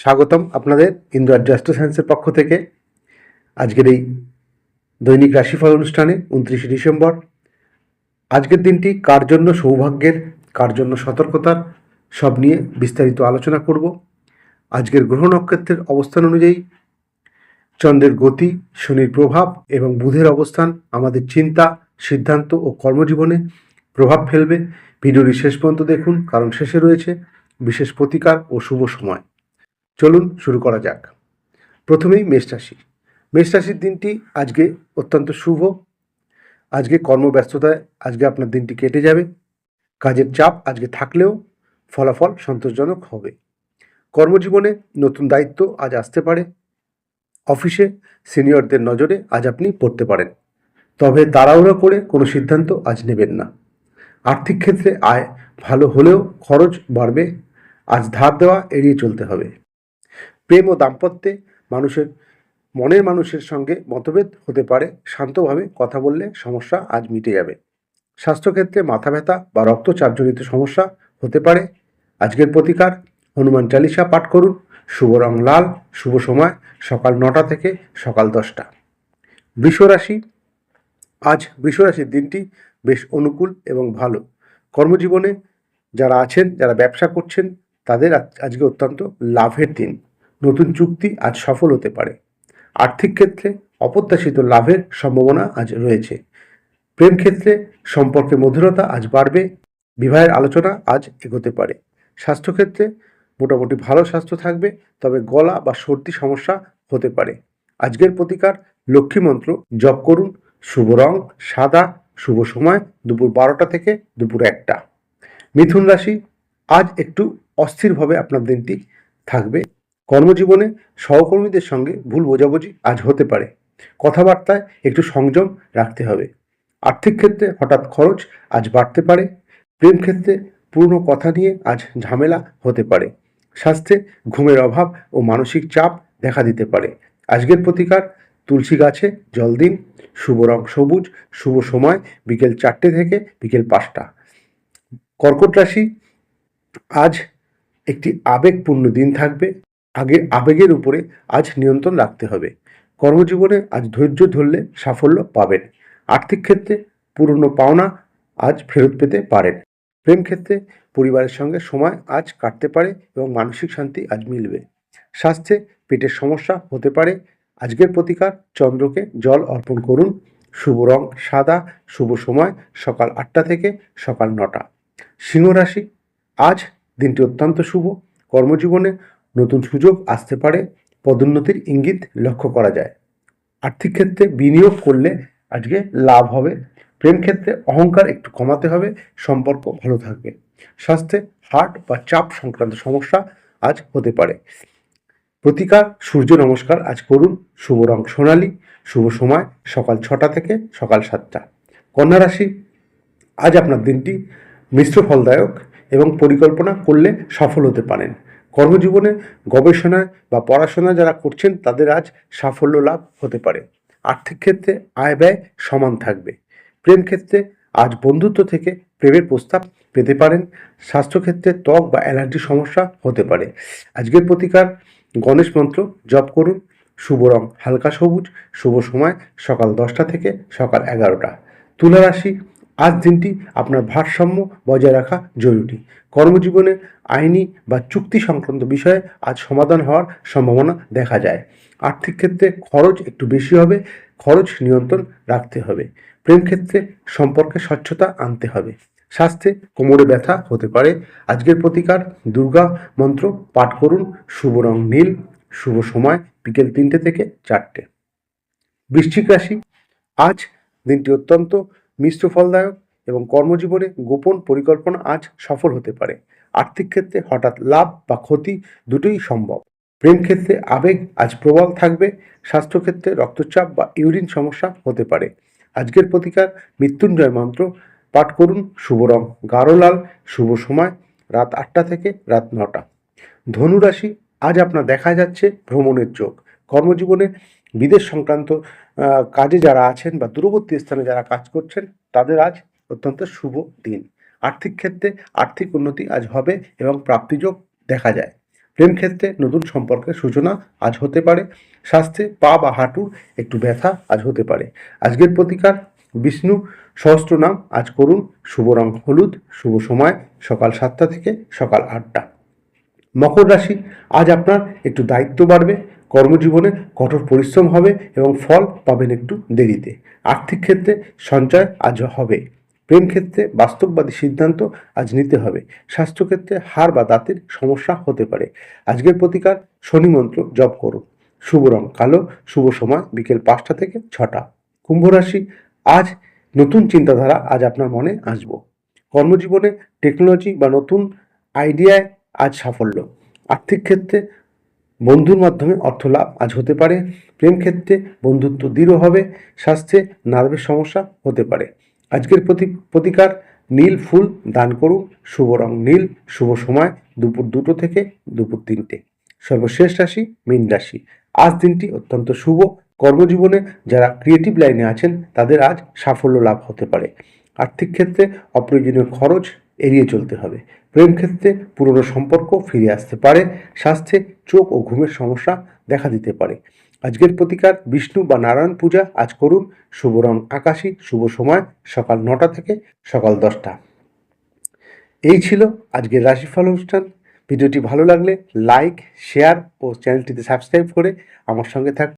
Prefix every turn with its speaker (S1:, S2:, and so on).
S1: স্বাগতম আপনাদের ইন্দু অ্যাডজাস্ট সায়েন্সের পক্ষ থেকে। আজকের এই দৈনিক রাশিফল অনুষ্ঠানে উনত্রিশে ডিসেম্বর। আজকের দিনটি কার জন্য সৌভাগ্যের, কার জন্য সতর্কতার, সব নিয়ে বিস্তারিত আলোচনা করব। আজকের গ্রহ নক্ষত্রের অবস্থান অনুযায়ী চন্দ্রের গতি, শনির প্রভাব এবং বুধের অবস্থান, আমাদের চিন্তা, সিদ্ধান্ত ও কর্মজীবনে প্রভাব ফেলবে। ভিডিওটি শেষ পর্যন্ত দেখুন, কারণ শেষে রয়েছে বিশেষ প্রতিকার ও শুভ সময়। চলুন শুরু করা যাক। প্রথমেই মেষ রাশি। মেষ রাশির দিনটি আজকে অত্যন্ত শুভ। আজকে কর্মব্যস্ততায় আজকে আপনার দিনটি কেটে যাবে। কাজের চাপ আজকে থাকলেও ফলাফল সন্তোষজনক হবে। কর্মজীবনে নতুন দায়িত্ব আজ আসতে পারে। অফিসে সিনিয়রদের নজরে আজ আপনি পড়তে পারেন। তবে তাড়াহুড়ো করে কোনো সিদ্ধান্ত আজ নেবেন না। আর্থিক ক্ষেত্রে আয় ভালো হলেও খরচ বাড়বে। আজ ধার দেওয়া এড়িয়ে চলতে হবে। প্রেম ও দাম্পত্যে মানুষের, মনের মানুষের সঙ্গে মতভেদ হতে পারে। শান্তভাবে কথা বললে সমস্যা আজ মিটে যাবে। স্বাস্থ্যক্ষেত্রে মাথা ব্যথা বা রক্তচাপজনিত সমস্যা হতে পারে। আজকের প্রতিকার, হনুমান চালিসা পাঠ করুন। শুভ রং লাল, শুভ সময়, সকাল নটা থেকে সকাল দশটা। বৃষরাশি, আজ বৃষরাশির দিনটি বেশ অনুকূল এবং ভালো। কর্মজীবনে যারা আছেন, যারা ব্যবসা করছেন, তাদের আজ- আজকে অত্যন্ত লাভের দিন। নতুন চুক্তি আজ সফল হতে পারে। আর্থিক ক্ষেত্রে অপ্রত্যাশিত লাভের সম্ভাবনা আজ রয়েছে। প্রেম ক্ষেত্রে সম্পর্কে মধুরতা আজ বাড়বে। বিবাহের আলোচনা আজ এগোতে পারে। স্বাস্থ্যক্ষেত্রে মোটামুটি ভালো স্বাস্থ্য থাকবে, তবে গলা বা সর্দি সমস্যা হতে পারে। আজকের প্রতিকার লক্ষ্মী মন্ত্র, জপ করুন। শুভ রং, সাদা, শুভ সময়, দুপুর বারোটা থেকে দুপুর একটা। মিথুন রাশি আজ একটু অস্থিরভাবে আপনার দিনটি থাকবে। কর্মজীবনে সহকর্মীদের সঙ্গে ভুল বোঝাবুঝি আজ হতে পারে। কথাবার্তায় একটু সংযম রাখতে হবে। আর্থিক ক্ষেত্রে হঠাৎ খরচ আজ বাড়তে পারে। প্রেম ক্ষেত্রে পুরনো কথা নিয়ে আজ ঝামেলা হতে পারে। স্বাস্থ্যে ঘুমের অভাব ও মানসিক চাপ দেখা দিতে পারে। আজকের প্রতিকার, তুলসী গাছে জল দিন। শুভ রং সবুজ, শুভ সময় বিকেল চারটে থেকে বিকেল পাঁচটা। কর্কট রাশি, আজ একটি আবেগপূর্ণ দিন থাকবে। আগের আবেগের উপরে আজ নিয়ন্ত্রণ রাখতে হবে। কর্মজীবনে আজ ধৈর্য ধরলে সাফল্য পাবেন। আর্থিক ক্ষেত্রে পুরনো পাওনা আজ ফেরত পেতে পারেন। প্রেম ক্ষেত্রে পরিবারের সঙ্গে সময় আজ কাটতে পারে এবং মানসিক শান্তি আজ মিলবে। স্বাস্থ্যে পেটের সমস্যা হতে পারে। আজকের প্রতিকার, চন্দ্রকে জল অর্পণ করুন। শুভ রং সাদা, শুভ সময় সকাল আটটা থেকে সকাল নটা। সিংহ রাশি আজ দিনটি অত্যন্ত শুভ। কর্মজীবনে নতুন সুযোগ আসতে পারে, পদোন্নতির ইঙ্গিত লক্ষ্য করা যায়। আর্থিক ক্ষেত্রে বিনিয়োগ করলে আজকে লাভ হবে, প্রেম ক্ষেত্রে অহংকার একটু কমাতে হবে, সম্পর্ক ভালো থাকবে। স্বাস্থ্যে হার্ট বা চাপ সংক্রান্ত সমস্যা আজ হতে পারে। প্রতিকার, সূর্য নমস্কার, আজ করুন। শুভ রং সোনালী, শুভ সময়, সকাল ছটা থেকে সকাল সাতটা। কন্যা রাশি, আজ আপনার দিনটি মিশ্র ফলদায়ক এবং পরিকল্পনা করলে সফল হতে পারেন। কর্মজীবনে, গবেষণায় বা পড়াশোনা যারা করছেন, তাদের আজ সাফল্য লাভ হতে পারে। আর্থিক ক্ষেত্রে আয় ব্যয় সমান থাকবে। প্রেম ক্ষেত্রে আজ বন্ধুত্ব থেকে প্রেমের প্রস্তাব পেতে পারেন। স্বাস্থ্যক্ষেত্রে ত্বক বা অ্যালার্জি সমস্যা হতে পারে। আজকের প্রতিকার, গণেশ মন্ত্র জপ করুন। শুভ রং হালকা সবুজ। শুভ সময় সকাল দশটা থেকে সকাল এগারোটা। তুলা রাশি আজ দিনটি আপনার ভারসাম্য বজায় রাখা জরুরি। কর্মজীবনে আইনি বা চুক্তি সংক্রান্ত বিষয়ে আজ সমাধান হওয়ার সম্ভাবনা দেখা যায়। আর্থিক ক্ষেত্রে খরচ একটু বেশি হবে, খরচ নিয়ন্ত্রণ রাখতে হবে। প্রেম ক্ষেত্রে সম্পর্কে স্বচ্ছতা আনতে হবে। স্বাস্থ্যে কোমরে ব্যথা হতে পারে। আজকের প্রতিকার, দুর্গা মন্ত্র পাঠ করুন। শুভ রং নীল, শুভ সময় বিকেল তিনটে থেকে চারটে। বৃশ্চিক রাশি, আজ দিনটি অত্যন্ত মিশ্র ফলদায়ক এবং কর্মজীবনে গোপন পরিকল্পনা আজ সফল হতে পারে। আর্থিক ক্ষেত্রে হঠাৎ লাভ বা ক্ষতি দুটোই সম্ভব। প্রেম ক্ষেত্রে আবেগ আজ প্রবল থাকবে স্বাস্থ্যক্ষেত্রে রক্তচাপ বা ইউরিন সমস্যা হতে পারে। আজকের প্রতিকার, মৃত্যুঞ্জয় মন্ত্র পাঠ করুন, শুভ রং, গাঢ় লাল, শুভ সময়, রাত আটটা থেকে রাত নটা। ধনুরাশি আজ আপনার দেখা যাচ্ছে ভ্রমণের যোগ। কর্মজীবনে বিদেশ সংক্রান্ত কাজে যারা আছেন বা দূরবর্তী স্থানে যারা কাজ করছেন, তাদের আজ অত্যন্ত শুভ দিন। আর্থিক ক্ষেত্রে আর্থিক উন্নতি আজ হবে এবং প্রাপ্তিযোগ দেখা যায়। প্রেম ক্ষেত্রে নতুন সম্পর্কের সূচনা আজ হতে পারে। স্বাস্থ্যে পা বা হাঁটুর একটু ব্যথা আজ হতে পারে। আজকের প্রতিকার, বিষ্ণু সহস্র নাম আজ করুন। শুভ রং হলুদ, শুভ সময়, সকাল সাতটা থেকে সকাল আটটা। মকর রাশি, আজ আপনার একটু দায়িত্ব বাড়বে। কর্মজীবনে কঠোর পরিশ্রম হবে এবং ফল পাবেন একটু দেরিতে। আর্থিক ক্ষেত্রে সঞ্চয় আজ হবে। প্রেম ক্ষেত্রে বাস্তববাদী সিদ্ধান্ত আজ নিতে হবে। স্বাস্থ্যক্ষেত্রে হাড় বা দাঁতের সমস্যা হতে পারে। আজকের প্রতিকার শনি মন্ত্র জপ করুন। শুভ রং কালো, শুভ সময় বিকেল পাঁচটা থেকে ছটা। কুম্ভ রাশি, আজ নতুন চিন্তাধারা আজ আপনার মনে আসব। কর্মজীবনে টেকনোলজি বা নতুন আইডিয়ায় আজ সাফল্য। আর্থিক ক্ষেত্রে বন্ধুর মাধ্যমে অর্থ লাভ আজ হতে পারে, প্রেম ক্ষেত্রে বন্ধুত্ব দৃঢ় হবে, স্বাস্থ্যে নার্ভের সমস্যা হতে পারে। আজকের প্রতি, প্রতিকার, নীল ফুল দান করুন, শুভ রং নীল, শুভ সময়, দুপুর দুটো থেকে দুপুর তিনটে। সর্বশেষ রাশি, মীন রাশি। আজ দিনটি অত্যন্ত শুভ। কর্মজীবনে যারা ক্রিয়েটিভ লাইনে আছেন, তাদের আজ সাফল্য লাভ হতে পারে। আর্থিক ক্ষেত্রে অপ্রয়োজনীয় খরচ এড়িয়ে চলতে হবে। প্রেম ক্ষেত্রে পুরনো সম্পর্ক ফিরে আসতে পারে, স্বাস্থ্যে চোখ ও ঘুমের সমস্যা দেখা দিতে পারে। আজকের প্রতিকার বিষ্ণু বা নারায়ণ পূজা, আজ করুন। শুভ রং আকাশী, শুভ সময়, সকাল নটা থেকে সকাল দশটা। এই ছিল আজকের রাশিফল অনুষ্ঠান। ভিডিওটি ভালো লাগলে লাইক, শেয়ার ও চ্যানেলটিতে সাবস্ক্রাইব করে আমার সঙ্গে থাক